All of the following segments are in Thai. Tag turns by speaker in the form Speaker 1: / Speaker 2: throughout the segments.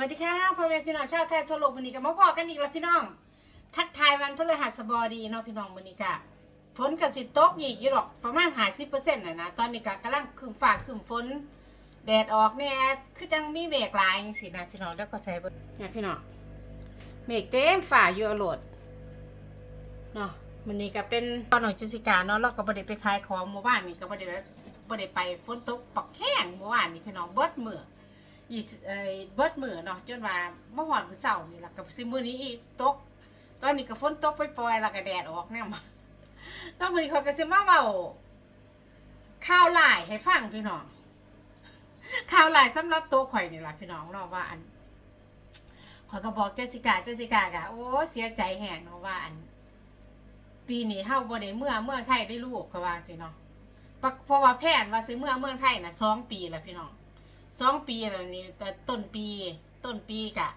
Speaker 1: วัสดีค่ะพ่อแม่พี่น้องชาวไทยทั่วโลกวันนี้ก็มาพอกันอีกแล้วพี่น้อง ทักทายวันพฤหัสบดีเนาะพี่น้องวันนี้ก็ฝนกับสิตกอีกอยู่หรอกประมาณหายสิบเปอร์เซ็นต์นะนะตอนนี้ก็กำลังคืมฟ้าคืมฝนแดดออกเนี่ยคือจังมีเมฆหลายสินะพี่น้องแล้วก็ใช้เนี่ยพี่น้องเมฆเต็มฟ้าอยู่อโลดเนาะวันนี้ก็เป็นตอนหน่อยเจสิกาเนาะเราก็บ่ได้ไปขายของเมื่อวานนี้ก็บ่ได้แบบบ่ได้ไปฝนตกปักแห้งเมื่อวานนี้พี่น้องเบิดเมื้อ อีเอ่อเบิดมือเนาะจนว่าเมื่อวานมื้อเช้านี่ล่ะกับซิมื้อนี้อีกตก ตอนนี้ก็ฝนตกปล่อยๆแล้วก็แดดออกแน่มแล้วมื้อนี้เขาก็สิมาเว้าข่าวหลายให้ฟังพี่น้องข่าวหลายสำหรับตัวข่อยนี่ล่ะพี่น้องเนาะว่าอันข่อยก็บอกเจสิกาเจสิกาก็โอ้เสียใจแฮงเนาะว่าอัน ปีนี้เฮาบ่ได้เมื่อเมืองไทยได้ลูกเขาว่าสิเนาะเพราะว่าแผนว่าสิเมื่อเมืองไทยน่ะสองปีแล้วพี่น้อง สองปีแล้วนี่แต่ต้นปีต้นปีกะ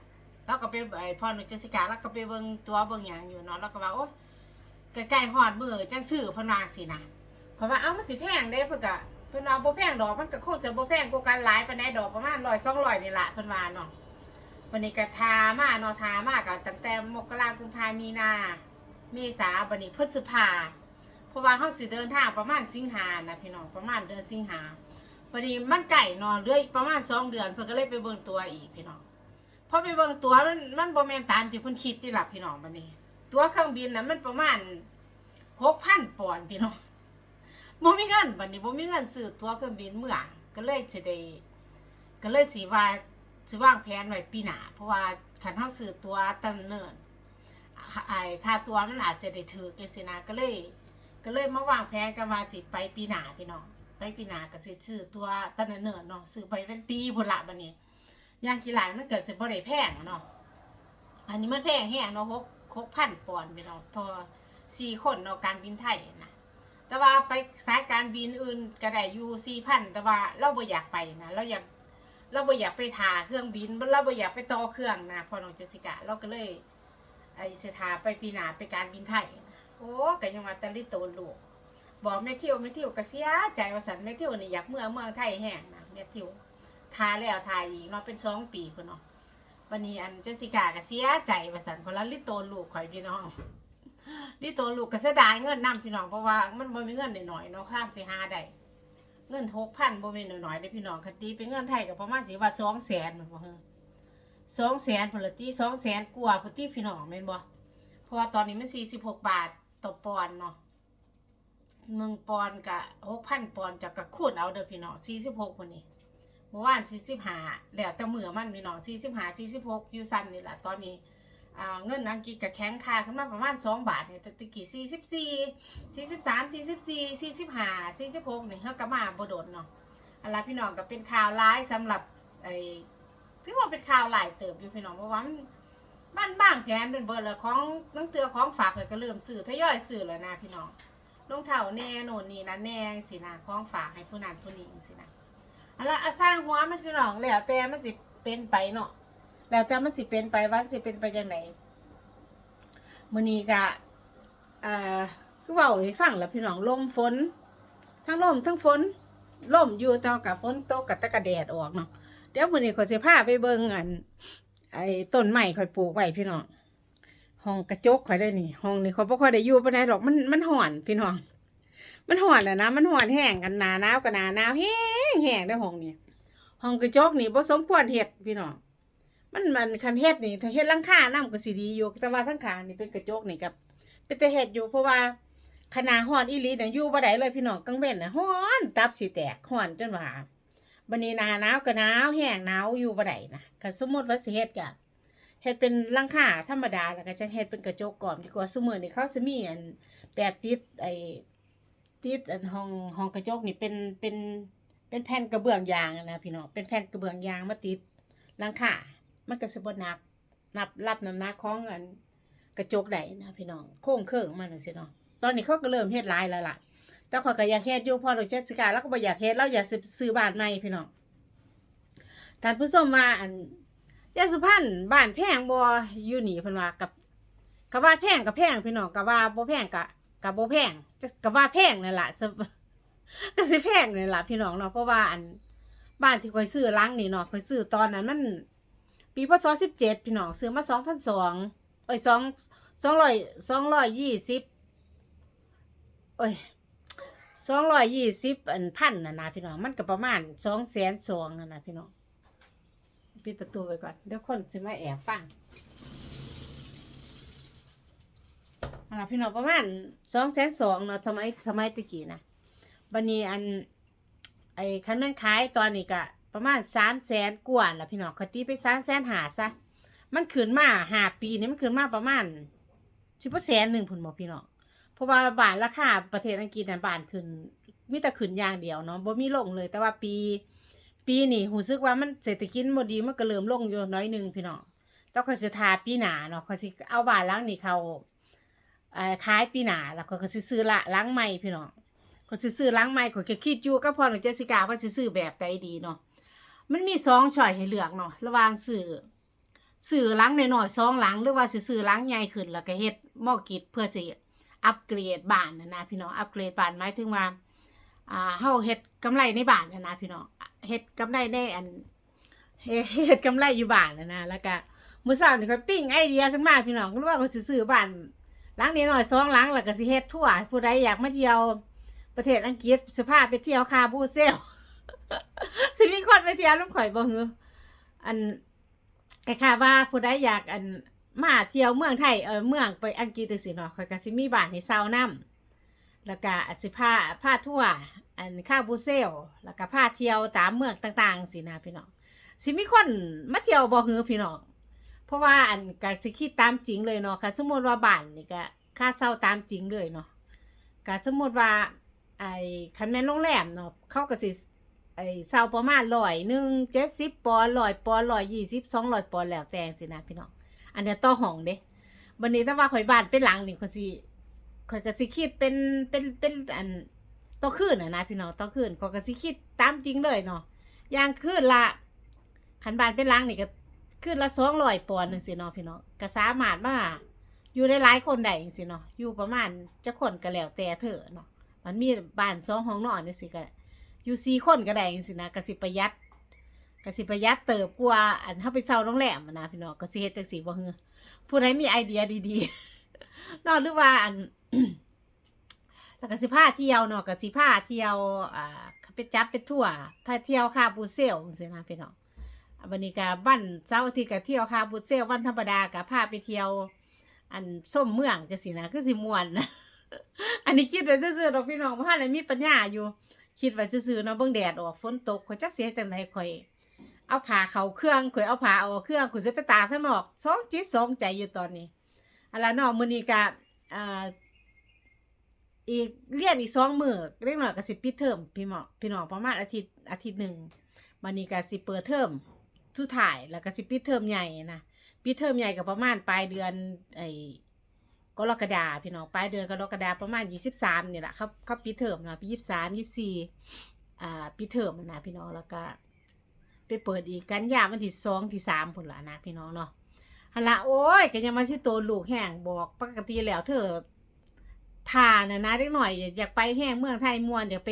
Speaker 1: เราก็ไปไอพ่อหนุเจสิกาเราก็ไปเบิ่งตัวเบิ่งหยังอยู่เนาะเราก็ว่าโอ้ใกล้ๆฮอดมือจังซื้อเพนวาสินะเพราะว่าเอ้ามันสิแพงเด้เพิ่นก็เพิ่นว่าบ่แพงดอกมันก็คงจะบ่แพงกว่ากันหลายปานใดดอกประมาณ100 200นี่ล่ะเพิ่นว่าเนาะวันนี้ก็ทามาเนาะทามาก็ตั้งแต่มกราคมกุมภามีนา เมษาบัดนี้พฤษภาเพราะว่าเฮาสิเดินทางประมาณสิงหานะพี่น้องประมาณเดือนสิงหา พอดีมันไก่นอนเหลืออีกประมาณสองเดือนเพิ่นก็เลยไปเบิ่งตัวอีกพี่น้องพอไปเบิ่งตัวมันมันบ่แม่นตามที่เพิ่นคิดที่หลับพี่น้องบัดนี้ ตัวเครื่องบินน่ะมันประมาณหกพันปอนด์พี่น้องบ่มีเงินบัดนี้บ่มีเงินซื้อตัวเครื่องบินเมื่อก็เลยสิได้ก็เลยสิว่าสิวางแผนไว้ปีหน้าเพราะว่าคันเฮาซื้อตัวตั้งเนิ่นไอ้ค่าตัวมันอาจจะได้ถูกจังซี่นะก็เลย ก็เลยมาวางแผนกันว่าสิไปปีหน้าพี่น้อง ไปปีหนาก็สิซื้อตัวตันเนิ่นๆเนาะซื้อไปเป็นปีพุ่นละบัดนี้ย่างกี่หลายมันเกิดสิบ่ได้แพงเนาะอันนี้มันแพงแฮงเนาะหกหกพันปอนด์พี่น้องทอสี่คนเนาะการบินไทยนะแต่ว่าไปสายการบินอื่นก็ได้อยู่สี่พันแต่ว่าเราบ่อยากไปนะเราอยากเราบ่อยากไปทาเครื่องบินเราบ่อยากไปต่อเครื่องนะพอน้องเจสิกะเราก็เลยไอ้เสยทาไปปีหนาไปการบินไทย โอ้ก็ยังว่าตะลิโตลูก บอกแม่ทิวแม่ทิวก็เสียใจว่าสันแม่ทิวนี่อยากเมื่อเมืองไทยแห้งนะแม่ทิวทาแล้วทาอีกเนาะเป็นสองปีพุ่นเนาะวันนี้อันเจสิกาก็เสียใจว่าสันเพราะละลิโตนลูกข่อยพี่น้องลิโตนลูกก็เสียดายเงินนํพี่น้องเพราะว่ามันบ่มีเงินหน่อยๆเนาะข้ามสิหาได้เงินหกพันบ่ม่นน้อยๆเด้พี่น้องคติเป็นเงินไทยก็ประมาณสิว่าสองแสนมันบ่เฮสองแสนพลติสองแสนกว่าพุ่นติพี่น้องแม่นบ่เพราะว่าตอนนี้มันสี่สิบหกบาทต่อปอนด์เนาะ หนึ่งปอนกับหกพันปอนจากกระคูดเอาเด้อพี่น้องสี่สิบหกวันนี้เมื่อวานสี่สิบห้าแล้วแต่มือมันพี่น้องสี่สิบห้าสี่สิบหกอยู่ซ้ำนี่แหละตอนนี้เงินอังกฤษกับแข็งค่าขึ้นมาประมาณสองบาทเนี่ยตะกี้สี่สิบสี่สี่สิบสามสี่สิบสี่สี่สิบห้าสี่สิบหกเนี่ยเฮาก็มาบดดเนาะอันละพี่น้องก็เป็นข่าวร้ายสำหรับไอ้ถือว่าเป็นข่าวหลายเติบอยู่พี่น้องเพราะว่ามันบ้านบ้างแผนเป็นเบอร์ละของนังเตือของฝากเลยก็เริ่มซื้อทยอยซื้อแล้วนะพี่น้อง รองเท้าแน่โน่นนี่นะแน่สินะของฝากให้ผู้นั้นผู้นี้สินะอันละสร้างหัวมันพี่น้องแล้วแต่มันสิเป็นไปเนาะแล้วแต่มันสิเป็นไปว่าสิเป็นไปจังไหนมื้อนี้ก็อ่าคือเว้าให้ฟังแล้วพี่น้องลมฝน ทั้งลมทั้งฝนลมอยู่ต่ว่ากับฝนตกกับตะกะแดดออกเนาะเดี๋ยวมื้อนี้ขอยสิพาไปเบิ่งอันไอ้ต้นไม้ข่อยปลูกไว้พี่น้อง ห้องกระจกข่อยได้นี่ ห้องนี้เขาบ่ค่อยได้อยู่ปานใดดอกมันมันห่อนพี่น้อง มันห่อนอะนะ มันห่อนแห้งกันหนาหนาวกับหนาหนาวแห้งแห้งได้ห้องนี้ห้องกระจกนี่บ่สมควรเฮ็ดพี่น้องมันมันคันเฮ็ดนี่ถ้าเฮ็ดลังคานํก็สิดีอยู่แต่ว่าทั้งขานี่เป็นกระจกนี่กับเป็นแต่เฮ็ดอยู่เพราะว่าขนาดฮ้อนอีหลีน่ะอยู่บ่ได้เลยพี่น้องกลางเว้นน่ะฮ้อนตับสิแตกฮ้อนจนว่าบัดนี้หนาหนาวก็หนาวแห้งหนาวอยู่บ่ได้นะก็สมมุติว่าสิเฮ็ดก็ เฮ็ดเป็นลังคาธรรมดาแล้วก็จะเฮ็ดเป็นกระจกก่อนดีกว่าซุมื้อนี้เขาสิมีอันแบบติดไอ้ติดอันห้องห้องกระจกนี่เป็นเป็นเป็นแผ่นกระเบื้องยางนะพี่น้องเป็นแผ่นกระเบื้องยางมาติดลังคามันก็สิบ่หนักนับรับน้ำหนักของอันกระจกได้นะพี่น้องโค้งเครื่องมันน่ะสิเนาะตอนนี้เขาก็เริ่มเฮ็ดหลายแล้วล่ะแต่ขอยก็อยากเฮ็ดอยู่พอดอกเจ็ดสิกาแล้วก็บ่อยากเฮ็ดเราอยากซื้อบ้านใหม่พี่น้องท่านผู้ชมว่าอัน ยาสุพรรณบ้านแพงบ่อยู่นี่เพิ่นว่ากับกับว่าแพงกับแพงพี่น้องกับว่าบ่แพงกับกับบ่แพงกับว่าแพงนั่นล่ะก็สิแพงนั่นล่ะพี่น้องเนาะเพราะว่าอันบ้านที่ข่อยซื้อหลังนี่เนาะข่อยซื้อตอนนั้นมันปีพศสิบเจ็ดพี่น้องซื้อมาสองพันสองเอ้ยสองสองร้อยสองร้อยยี่สิบเอ้ยสองร้อยยี่สิบอันพันนะนะพี่น้องมันก็ประมาณสองแสนสองนะนะพี่น้อง ปิดประตูไว้ก่อน เดี๋ยวคนจะมาแอบฟังเอาล่ะพี่น้องประมาณสองแสนสองเนาะสมัยสมัยตะกี้นะบันนี้อัน ไอ้คันมันขายตอนนี้ก็ประมาณสามแสนกว่าละพี่น้องคตีไปสามแสนหาซะ มันขึ้นมาหาปีนี้มันขึ้นมาประมาณสิบแสนหนึ่งผลบอกพี่น้องเพราะว่าบาทราคาประเทศอังกฤษนั้นบาทขึ้นมีแต่ขึ้นอย่างเดียวเนาะบ่มีลงเลย แต่ว่าปี ปีนี้หูซึกว่ามันเศรษฐกิจบ่ดีมันก็เริ่มลงอยู่น้อยหนึงพี่น้องต้องคอยสิทาปีหนาเนาะคอยสิเอาบ้านหลังนี้เขาเอ่อขายปีหนาแล้วก็ก็สิซื้อละหลังใหม่พี่น้องก็สิซื้อล้างไม้ก็แค่คิดอยู่ก็พอหนูเจสิกาว่าสิซื้อแบบใดดีเนาะมันมีสองช้อยให้เลือกเนาะระหว่างซื้อซื้อล้างน้อยๆสองหลังหรือว่าสิซื้อล้างใหญ่ขึ้นแล้วก็เฮ็ดหม้อกิดเพื่อสิอัปเกรดบ้านนะนะพี่น้องอัปเกรดบ้านหมายถึงว่าอ่าเฮาเฮ็ดกำไรในบ้านนะนะพี่น้อง เฮ็ดกำไรในอันเฮ็ดเฮ็ดกำไรอยู่บ้านนะนะแล้วก็มื้อเช้านี่ก็ปิ้งไอเดียขึ้นมาพี่น้องก็ว่าก็สิซื้อบ้านหลังน้อยๆสองหลังแล้วก็สิเฮ็ดทั่วผู้ใดอยากมาเที่ยวประเทศอังกฤษสภาพไปเที่ยวคาบูเซลสิมีคนไปเที่ยวลุงข่อยบ่ฮืออันไอ้ค่ะว่าผู้ใดอยากอันมาเที่ยวเมืองไทยเออเมืองไปอังกฤษจังซี่เนาะข่อยก็สิมีบ้านให้เช่านํแล้วก็สิพาพาทั่ว อันคาวบูเซลแล้วก็พาเที่ยวตามเมืองต่างๆสินะพี่น้องสิมีคนมาเที่ยวบ่ฮือพี่น้องเพราะว่าอันก็สิคิดตามจริงเลยเนาะค่ะสมมติว่าบ้านนี่ก็ค่าเช่าตามจริงเลยเนาะก็สมมติว่า ไอ้คันแม่นโรงแรมเนาะเขาก็สิไอ้เซาประมาณร้อยหนึ่งเจ็ดสิบปอนด์ร้อยปอนด์ร้อยยี่สิบสองร้อยปอนแล้วแต่สินะพี่น้องอันเนี้ยต่อห้องเด้บันนี้ถ้าว่าข่อยบ้านเป็นหลังนี่ข่อยสิข่อยก็สิคิดเป็นเป็นเป็นอัน ต่อคืนน่ะนะพี่น้องต่อคืนข่อยก็สิคิดตามจริงเลยเนาะอย่างคืนละคันบานเป็นหลังนี่ก็คืนละสองร้อยปอนด์นึงสิเนาะพี่น้องก็สามารถมาอยู่ได้หลายคนได้จังซี่เนาะอยู่ประมาณจะคนก็แล้วแต่เถอเนาะมันมีบ้านสองห้องนอนนี่สิก็อยู่สี่คนก็ได้จังสินะก็สิประหยัดก็สิประหยัดเติบกว่าอันเฮาไปเช่าโรงแรมนะพี่น้องก็สิเฮ็ดจังซี่บ่ฮือผู้ใดมีไอเดียดีๆนอกหรือว่าอัน แล้วก็สิพาเที่ยวเนาะก็สิพาเที่ยวอ่าไปจับไปทั่วพาเที่ยวคาบูเซลจังซี่นะพี่น้องอะวันนี้ก็วันเสาร์อาทิตย์ก็เที่ยวคาบูเซลวันธรรมดาก็พาไปเที่ยว อันส้มเมืองจังซี่นะคือสิม่วนนะอันนี้คิดไว้ซื่อๆดอกพี่น้องบ่ทันได้มีปัญญาอยู่ คิดไว้ซื่อๆเนาะเบิ่งแดดออกฝนตกข่อยจักสิเฮ็ดจังไดข่อยเอาผ้าเข้าเครื่องข่อยเอาผ้าออกเครื่องข่อยสิไปตากข้างนอกสองจิตสองใจอยู่ตอนนี้อันละเนาะมื้อนี้ก็อ่า อีกเรียนอีกสองมือเล็กน้อยก็สิปิดเทอมพี่หมอพี่น้องประมาณอาทิตย์อาทิตย์หนึ่งมื้อนี้ก็สิเปิดเทอมสุดท้ายแล้วก็สิปิดเทอมใหญ่นะปิดเทอมใหญ่ก็ประมาณปลายเดือนไอ้กรกฎาพี่น้องปลายเดือนกรกฎาประมาณยี่สิบสามเนี่ยแหละเขาเขาปิดเทอมนะปียี่สิบสามยี่สิบสี่อ่าปิดเทอมนะพี่น้องแล้วก็ ไปเปิดอีกกันยาวันที่สองที่สามพุ่นละนะพี่น้องเนาะฮันลโอ้ยก็ยังมาที่โตลูกแห้งบอกปกติแล้วเธอ ทานะนะเด็กหน่อยอยากไปแห้งเมืองไทยมวนอยากไป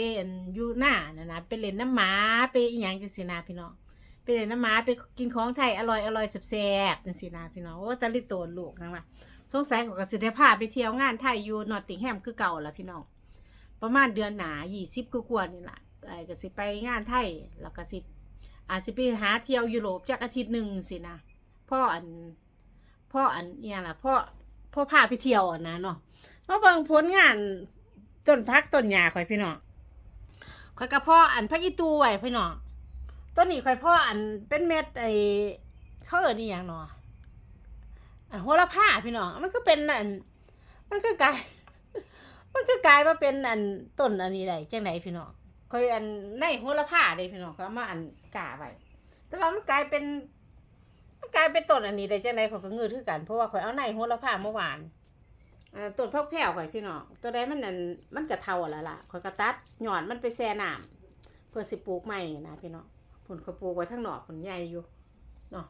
Speaker 1: อยู่หน้านะนะไปเล่นน้ำหมาไปอีหยังจังสินะพี่น้องไปเล่นน้ำหมาไปกินของไทยอร่อยอร่อยแซ่บจังสินะพี่น้องโอ้ตะลิโตนลูกนะว่าสงสัยของกสิได้พาพไปเที่ยวงานไทยอยู่นอตติงแฮมคือเก่าละพี่น้องประมาณเดือนหนายี่สิบกว่าๆนี่แหละไอ้ก็สิไปงานไทยแล้วก็สิอาจสิไปหาเที่ยวยุโรปจากอาทิตย์หนึ่งสินะพ่ออันพ่ออันเนี่ยล่ะพ่อพ่อพาไปเที่ยวนะเนาะ มาเบิ่งผลงานต้นพักต้นหญ้าข่อยพี่น้องข่อยกับพ่ออันพักอีตูไว้พี่น้องต้นนี้ข่อยพ่ออันเป็นเม็ดไอ้เขาเอิ้นอีหยังเนาะอันโหระพาพี่น้องมันก็เป็นอัน มันก็กลาย มันก็กลายมาเป็นอันต้นอันนี้ได้จังไหนพี่น้องคอยอันในโหระพาเด้พี่น้องเขาเอามาอันกาไว้แต่ว่ามันกลายเป็นมันกลายเป็นต้นอันนี้ได้จังไหนเขาก็เงือคือกันเพราะว่าข่อยเอาในโหระพาเมื่อวาน อ่าต้นพักแผ่วข่อยพี่น้องตัวใดมันอันมันกระเทาแล้วล่ะข่อยก็ตัดหย่อนมันไปแช่น้ำเพื่อสิปลูกใหม่นะพี่น้องผลข่อยปลูกไว้ทั้งหนอกผลใหญ่อยู่เนาะ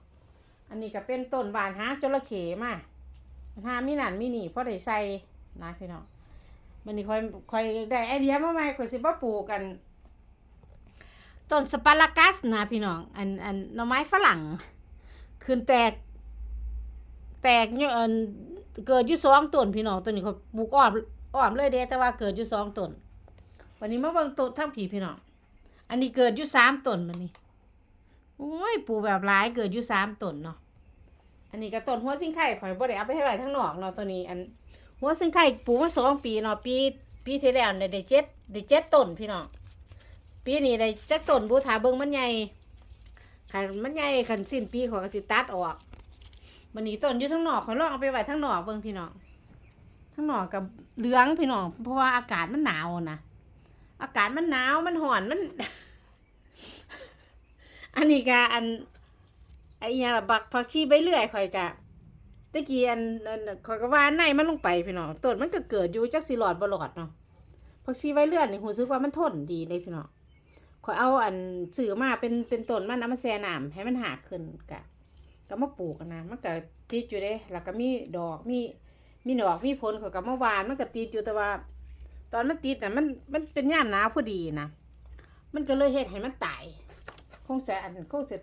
Speaker 1: อันนี้ก็เป็นต้นหวานหาจระเข้มาหามีนั่นมีนี่พอได้ใส่นะพี่น้องมันนี่ค่อยค่อยได้ไอเดียมาใหม่ค่อยสิมาปลูกกันต้นสปารากัสนะพี่น้องอันอันหน่อไม้ฝรั่งขึ้นแตก แตกเนี่ย เกิดอยู่สองต้นพี่น้องตัวนี้เขาปลูกอ้อมอ้อมเลยเด้แต่ว่าเกิดอยู่สองต้นวันนี้มาเบิ่งต้นทั้งผีพี่น้องอันนี้เกิดอยู่สามต้นมันนี่โอ้ยปลูกแบบหลายเกิดอยู่สามต้นเนาะอันนี้ก็ต้นหัวซิงไข่ข่อยบ่ได้เอาไปให้ไว้ทั้งนอกเนาะตัวนี้อันหัวซิงไข่ปลูกมาสองปีเนาะปีปีที่แล้วเนี่ยได้เจ็ดได้เจ็ดต้นพี่น้องปีนี้ได้จักต้นบูถาเบิ่งมันใหญ่คันมันใหญ่คันสิ้นปีขอยก็สิตัดออก มันนี้ต้นอยู่ทั้งหนอกขอลองเอาไปไว้ทั้งหนอกเบิ่งพี่น้องทั้งหนอกกับเหลืองพี่น้องเพราะว่าอากาศมันหนาวนะอากาศมันหนาวมันห่อนมัน อันนี้ก็อันไอ้ยังล่ะบักผักชีใบเลื่อยข่อยกะตะกี้อันอันข่อยก็ว่าในมันลงไปพี่น้องต้นมันก็เกิดอยู่จักสิหลอดบ่หลอดเนาะผักชีใบเลื่อยนี่รู้สึกว่ามันทนดีเลยพี่น้องข่อยเอาอันซื้อมาเป็นเป็นต้นมันเอามาแช่น้ำให้มันหากขึ้นกะ ก็มาปลูกนะมันก็ติดอยู่เด้แล้วก็มีดอกมีมีดอกมีผลเข่อยก็มาหวานมันก็ติดอยู่แต่ว่า ตอนมันติดน่ะมันมันเป็นย่ามหนาวพอดีนะมันก็เลยเฮ็ดให้มันตายคงจะอันคงจะ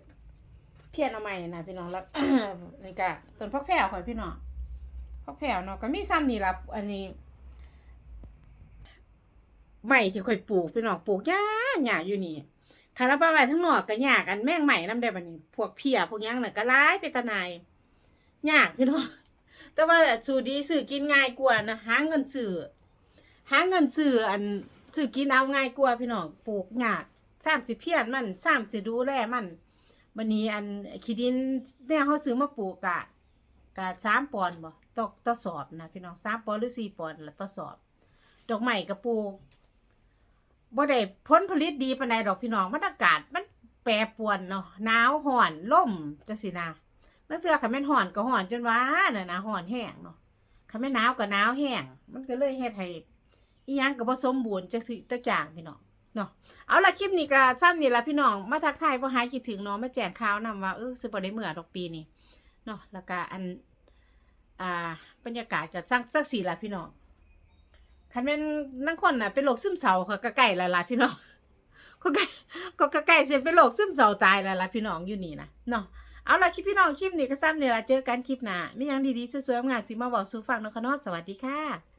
Speaker 1: เพี้ยนเอาใหม่นะพี่น้องแล้วนี่ก็ต้นพักแผ่วข่อยพี่น้องพักแผ่วเนาะก็มีซ้ำนี่ละอันนี้ใหม่ที่ข่อยปลูกพี่น้องปลูกยากยากอยู่นี่ คาราบาไว้ทั้งนอกก็ยากอันแม่งใหม่นำได้บันี้ พวกเพียพวกยังน่ะก็หลายเป็นตาหนายยากพี่น้องแต่ว่าสูดีซื้อกินง่ายกว่านะหาเงินซื้อหาเงินซื้ออันซื้อกินเอาง่ายกว่าพี่น้องปลูกยากสามสิเพียนมันสามสิดูแลมันวันนี้อันขี้ดินแน่เขาซื้อมาปลูกกะกะสามปอนบ่ต่อต่อสอบนะพี่น้องสามปอนหรือสี่ปอนด์ละต่อสอบ ดอกไม้กระปลูก บ่ได้ผลผลิตดีปานใดดอกพี่น้องมันอากาศมันแปรปรวนเนาะหนาวร้อนล่มจังซี่นะนั่นเสือคันแม่นร้อนก็ร้อนจนว่าน่ะนะร้อนแห้งเนาะคันแม่นหนาวก็หนาวแห้งมันก็เลยเฮ็ดให้อีหยังก็บ่สมบูรณ์จักสิจักอย่างพี่น้องเนาะเอาละคลิปนี้ก็ซ้ำนี่ละพี่น้องมาทักทายบ่หายคิดถึงเนาะมาแจ้งข่าวนำว่าเออสิบ่ได้เมื่อดอกปีนี้เนาะแล้วก็อันอ่าบรรยากาศก็สักสักสีละพี่น้อง คันแม่นนังคนน่ะเป็นโรคซึมเศร้าก็ก็ใกล้แล้วล่ะพี่น้องก็ใกล้ก็ก็ใกล้สิเป็นโรคซึมเศร้าตายแล้วล่ะพี่น้องอยู่นี่นะเนาะเอาล่ะคลิปพี่น้องคลิปนี้ก็ซ้ำนี่ล่ะเจอกันคลิปหน้ามีหยังดีๆสวยๆงานสิมาบอกสู่ฟังเนาะค่ะเนาะสวัสดีค่ะ